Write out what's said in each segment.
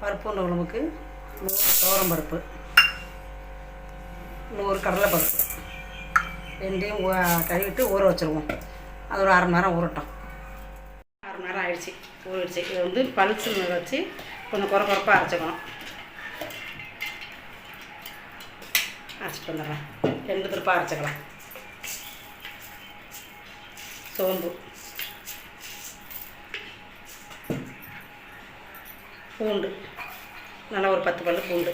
பருப்பு உணவுக்கு நூறு துவரம் பருப்பு நூறு கடலை பருப்பு. ரெண்டையும் கழுவிட்டு ஊற வச்சுருவோம். அது ஒரு அரை மணி நேரம் ஊறட்டும். அரை மணி நேரம் ஆயிடுச்சு. ஊறிடுச்சு. இது வந்து பல்சில் வச்சு கொஞ்சம் குறை குறைப்பாக அரைச்சிக்கணும். அரைச்சிட்டு வந்துடுறேன். ரெண்டு திருப்பாக அரைச்சிக்கலாம். சோம்பு. பூண்டு. நல்லா ஒரு பத்து பல்லு பூண்டு.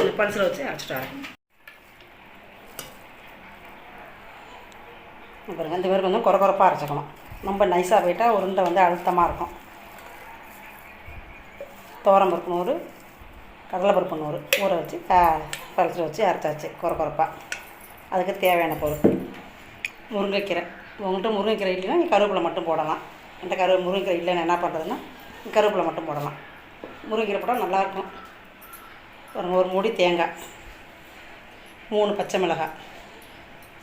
இந்த பல்சில் வச்சு அரைச்சிட்டு வரேன். அப்புறம் இந்த மாதிரி கொஞ்சம் குறை குறைப்பாக அரைச்சிக்கணும். ரொம்ப நைஸாக போயிட்டால் உருண்டை வந்து அழுத்தமாக இருக்கும். தோரம் பருப்பு நூறு கடலைப்பருப்பு நூறு ஊற வச்சு பல்சில் வச்சு அரைச்சாச்சு குறை குறைப்பாக அதுக்கு தேவையான பொருள் முருங்கைக்கீரை. உங்கள்கிட்ட முருங்கைக்கீரை இல்லைன்னா நீ கருவேப்பிலை மட்டும் போடலாம். இந்த கரு முருங்கைக்கீரை இல்லைன்னா என்ன பண்ணுறதுன்னா கருவேப்பிலை மட்டும் போடலாம். முருங்கைக்கீரை போட்டால் நல்லாயிருக்கும். ஒரு ஒரு மூடி தேங்காய் மூணு பச்சை மிளகாய்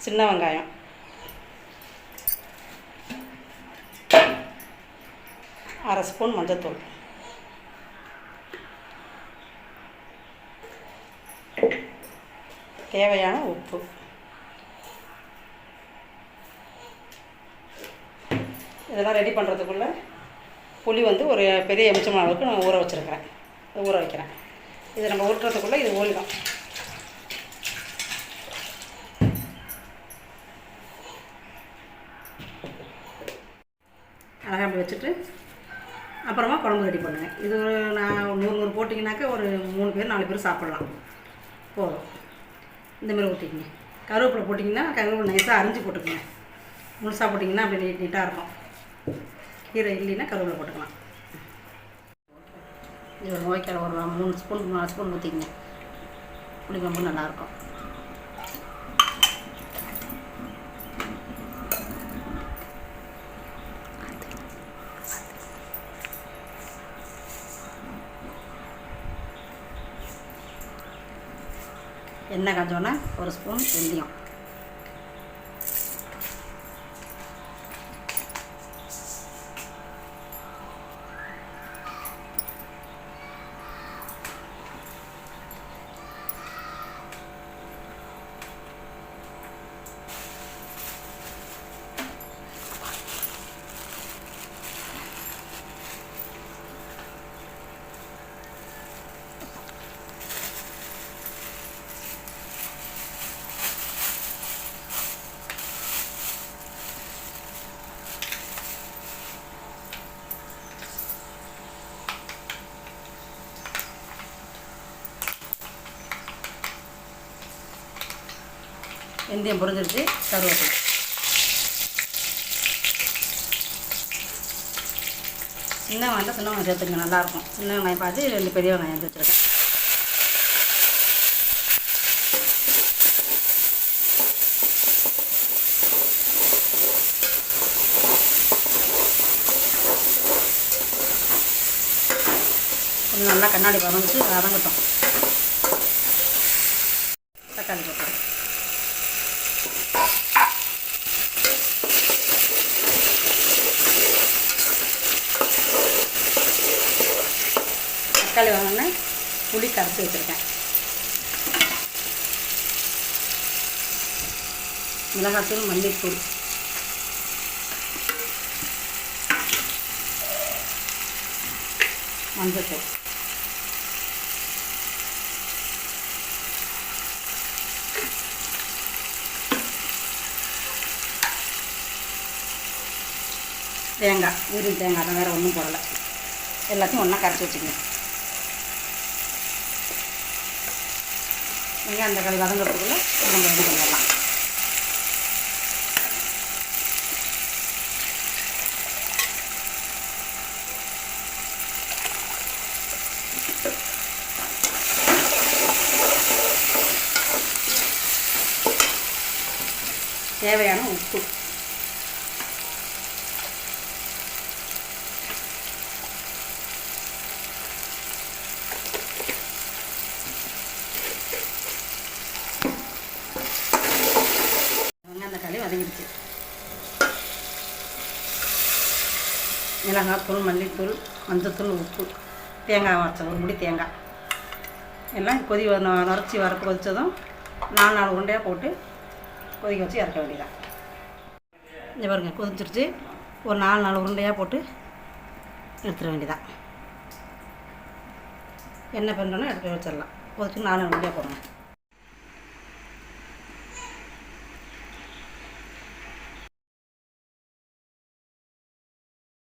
சின்ன வெங்காயம். அரை ஸ்பூன் மஞ்சத்தூள். தேவையான உப்பு. இதெல்லாம் ரெடி பண்ணுறதுக்குள்ளே புளி வந்து ஒரு பெரிய எமிச்சமான அளவுக்கு நான் ஊற வச்சுருக்கிறேன். ஊற வைக்கிறேன். இது நம்ம ஊட்டுறதுக்குள்ளே இது ஓடிடும் அழகாக அப்படி வச்சுட்டு அப்புறமா குழம்பு ரெடி பண்ணுங்கள் இது ஒரு நான் நூறு நூறு போட்டிங்கனாக்கா ஒரு மூணு பேர் நாலு பேர் சாப்பிட்லாம். போதும். இந்தமாரி ஊற்றிக்கிங்க கருவேப்பிலை போட்டிங்கன்னா கருவேப்பிலை நைஸாக அரிஞ்சு போட்டுக்கோங்க. முழுசாக போட்டிங்கன்னா அப்படி நீட் நீட்டாக இருக்கும். கீரை இல்லைன்னா கருவேப்பிலை போட்டுக்கலாம். இது ஒரு நோய்க்கால ஒரு மூணு ஸ்பூன் நாலு ஸ்பூன் ஊற்றிக்கங்க புளிக்குழம்பு நல்லாயிருக்கும். எண்ணெய் காஞ்சோன்னா ஒரு ஸ்பூன் வெந்தயம். வெந்தயம் புரிஞ்சிருச்சு கருவேப்பிலை. சின்ன வெங்காயம் சின்ன வெங்காயம் சேர்த்துங்க நல்லாயிருக்கும். சின்ன வெங்காயம் பார்த்து ரெண்டு பெரிய வெங்காயம் எடுத்து வச்சுருக்கேன். நல்லா கண்ணாடி வதங்கிட்டு வதங்கட்டும் தக்காளி போட்டுறேன் தக்காளி வாங்கினே புளி கரைச்சி வச்சுருக்கேன். மிளகாத்தூள் மல்லித்தூள். மஞ்சத்தூள். தேங்காய் வெறும் தேங்காய் தான் வேறு ஒன்றும் போடலை. எல்லாத்தையும் ஒன்றா கரைச்சி வச்சுக்கங்க. வெங்காயம் தக்காளி வதங்கிறதுக்குள்ளே நம்ம ரெடி பண்ணிடலாம். தேவையான உப்பு வெங்காயம் தக்காளி வதங்கிடுச்சு மிளகாத்தூள் மல்லித்தூள் மஞ்சத்தூள் உப்பு தேங்காய் வரைச்ச ஒரு முடி தேங்காய். எல்லாம் கொதி நுரைச்சி வர கொதித்ததும் நாலு நாலு உருண்டையாக போட்டு கொதிக்க வச்சு இறக்க வேண்டியதான் இங்கே பாருங்கள் கொதிச்சிருச்சு. ஒரு நாலு நாலு உருண்டையாக போட்டு எடுத்துட வேண்டியதான் எண்ணெய் பண்ணுறோன்னா எடுத்து வச்சிடலாம். கொதிச்சு நாலு உருண்டையாக போடணும்.